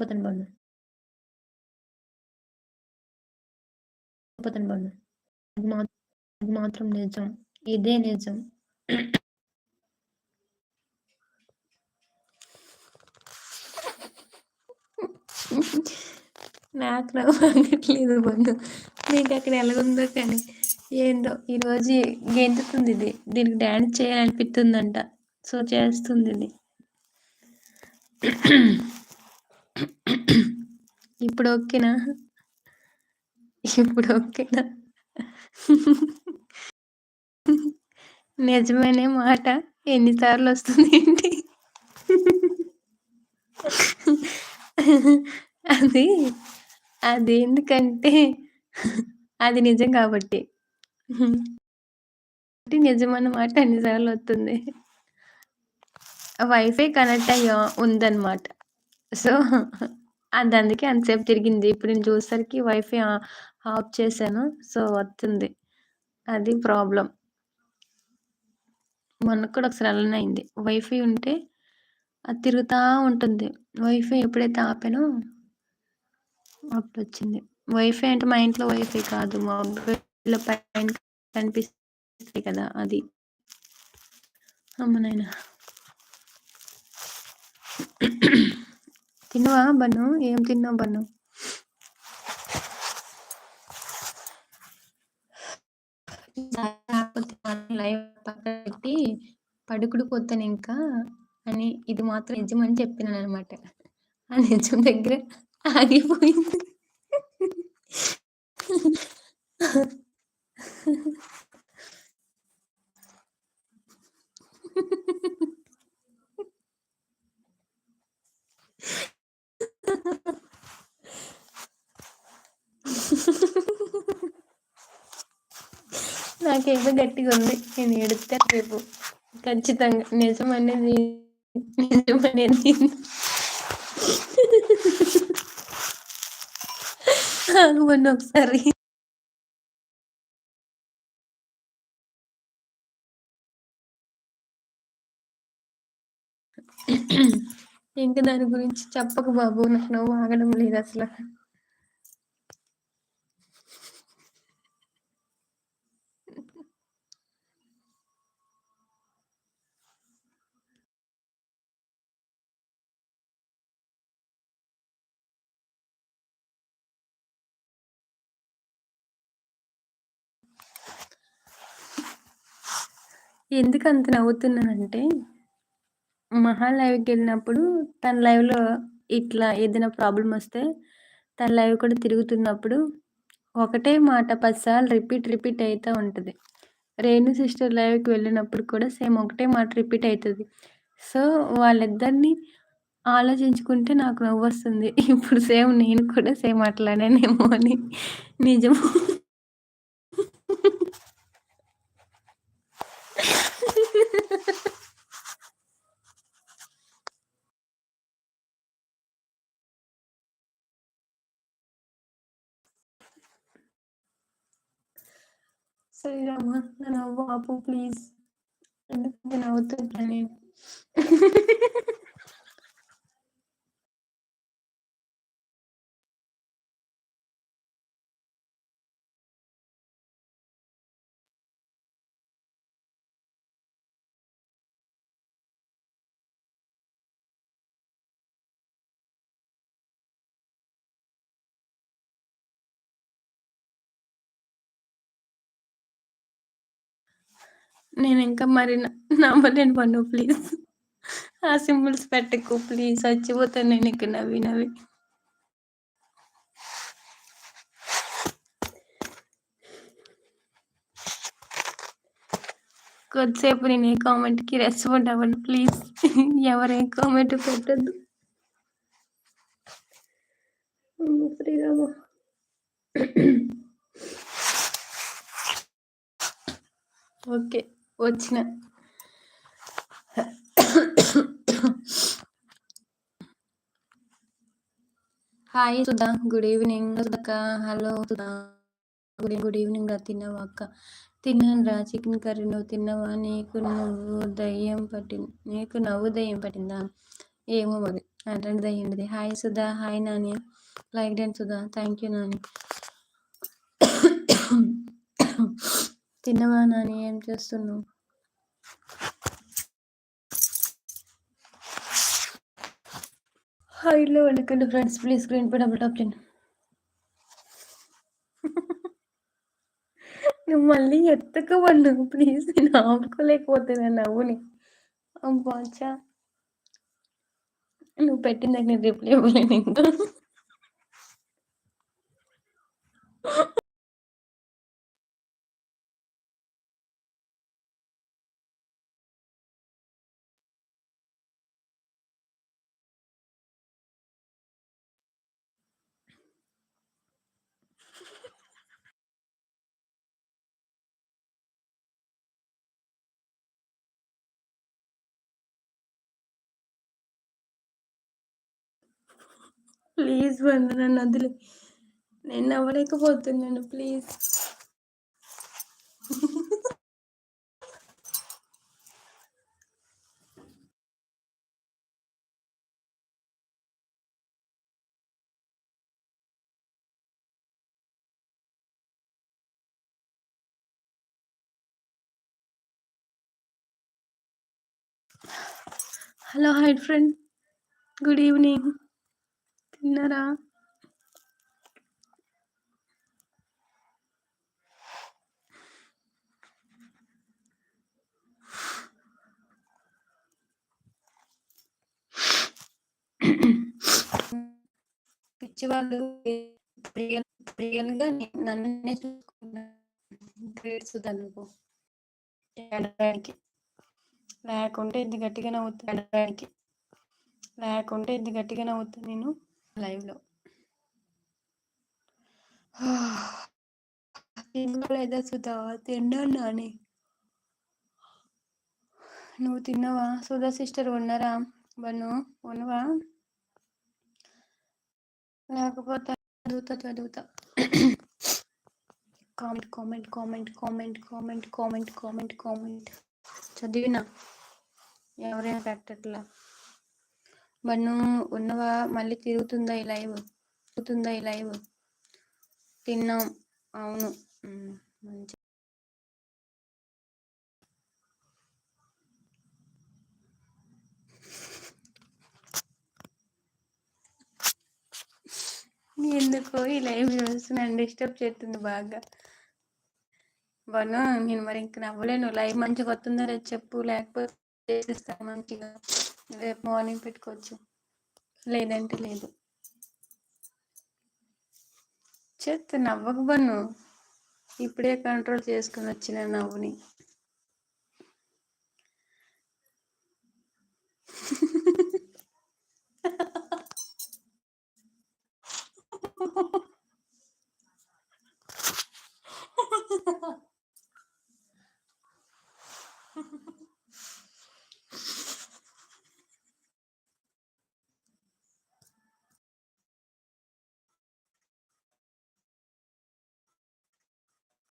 పోతాను బాను పోతాను బాను అది అది మాత్రం నిజం ఇదే నిజం నాకు నవ్వట్లేదు బంధు. మీకు అక్కడ ఎలాగుందో కానీ ఏందో ఈరోజు గెంతుతుంది ఇది. దీనికి డ్యాన్స్ చేయాలనిపిస్తుందంట. సో చేస్తుంది ఇది. ఇప్పుడు ఓకేనా? ఇప్పుడు ఓకేనా? నిజమనే మాట. ఎన్నిసార్లు వస్తుంది ఏంటి? అది అది ఎందుకంటే అది నిజం కాబట్టి. నిజమన్నమాట ఎన్నిసార్లు వస్తుంది? వైఫై కనెక్ట్ అయ్యా ఉందన్నమాట. సో అది అందుకే అంతసేపు తిరిగింది. ఇప్పుడు నేను చూసేసరికి వైఫై ఆఫ్ చేశాను. సో వస్తుంది అది ప్రాబ్లం. మొన్న కూడా ఒకసారి అలానే అయింది. వైఫై ఉంటే అది తిరుగుతూ ఉంటుంది. వైఫై ఎప్పుడైతే ఆపానో అప్పుడు వచ్చింది వైఫై అంటే మా ఇంట్లో వైఫై కాదు. మా పైన కనిపిస్తుంది కదా అది. అమ్మనైనా తిన్నవా బన్ను? ఏం తిన్నావు బన్ను? లైవ్ పక్కన పెట్టి పడుకుడు పోతాను ఇంకా అని ఇది మాత్రం నిజమని అని చెప్పినాను అనమాట ఆ నిజం దగ్గర ఆగిపోయింది. నాకేదో గట్టిగా ఉంది. నేను ఎడితే రేపు ఖచ్చితంగా నిజం అనేది నిజం అనేది అనుకోండి ఒకసారి. ఇంకా దాని గురించి చెప్పకు బాబు నాకు నవ్వు ఆగడం లేదు అసలు. ఎందుకు అంత నవ్వుతున్నానంటే మహా లైవ్కి వెళ్ళినప్పుడు తన లైవ్లో ఇట్లా ఏదైనా ప్రాబ్లం వస్తే తన లైవ్ కూడా తిరుగుతున్నప్పుడు ఒకటే మాట పదిసార్లు రిపీట్ రిపీట్ అవుతూ ఉంటుంది. రేణు సిస్టర్ లైవ్కి వెళ్ళినప్పుడు కూడా సేమ్ ఒకటే మాట రిపీట్ అవుతుంది సో వాళ్ళిద్దరిని ఆలోచించుకుంటే నాకు నవ్వు వస్తుంది ఇప్పుడు సేమ్ నేను కూడా సేమ్ అట్లానేమో అని. నిజము? శ్రీరామ నన్ను ఆపు ప్లీజ్ ఎందుకంటే నవ్వుతుంటా నేను నేను ఇంకా మరి నమ్మలేను పన్ను ప్లీజ్ ఆ సింబల్స్ పెట్టకు ప్లీజ్ చచ్చిపోతాను నేను ఇక్కడ నవ్వి నవ్వి. కొద్దిసేపు నేను ఏ కామెంట్కి రెస్పాండ్ అవ్వండి ప్లీజ్ ఎవరే కామెంట్ పెట్టద్దు. శ్రీరామ ఓకే. వచ్చిన. Hi Sudha good evening. సుధక్క hello Sudha. Good good evening రా తిన్నావా అక్క? తిన్నాను రా చికెన్ కర్రీ నువ్వు తిన్నావా? నీకు నువ్వు దయ్యం పట్టింది నీకు నవ్వు దయ్యం పట్టిందా? ఏమో మరి అటెండ్ అయ్యింది hi Sudha hi Nani. Like den Sudha thank you Nani. తిన్నవా నాని ఏం చేస్తున్నావు? హాయిలో వండుకోండి ఫ్రెండ్స్ ప్లీజ్ స్క్రీన్ పై డబుల్ టాప్ చేయండి. నువ్వు మళ్ళీ ఎత్తకవన్ను ప్లీజ్ నేను ఆపుకోలేకపోతున్నా నవ్వుని. అబ్బాచా నువ్వు పెట్టిందాక నేను రిప్లై ఇవ్వలేను ఇంకా. ప్లీజ్ వంద నన్ను వదిలే. నేను నవ్వలేకపోతున్నాను please. Hello hi friend good evening తిన్నరా? పిచ్చివాళ్ళు రియల్గా నన్నే చూసుకున్నాను లేకుంటే ఇంత గట్టిగా నవ్వుతాడానికి లేకుంటే ఇంత గట్టిగా నవ్వుతా నేను లైవ్లో. తినలేదా సుధా? తిన్నాను నాని. నువ్వు తిన్నావా? సుధా సిస్టర్ ఉన్నారా? బను ఉన్నవా? లేకపోతే చదువుతా చదువుతా. Comment comment comment comment comment comment comment comment. చదివినా? ఎవరైనా పెట్టట్లా? బన్ను ఉన్నవా? మళ్ళీ తిరుగుతుందా ఈ లైవ్? తిరుగుతుందా ఈ లైవ్? తిన్నాం. అవును. మంచి ఎందుకో ఈ లైవ్ చూస్తున్నాను డిస్టర్బ్ చేస్తుంది బాగా. బను నేను మరి ఇంక నవ్వలేను. లైవ్ మంచిగా వస్తుందో చెప్పు. లేకపోతే చేసిస్తాను మంచిగా. రేపు మార్నింగ్ పెట్టుకోవచ్చు. లేదంటే లేదు. చెత్త నవ్వకు బన్ను. ఇప్పుడే కంట్రోల్ చేసుకుని వచ్చిన నవ్వుని.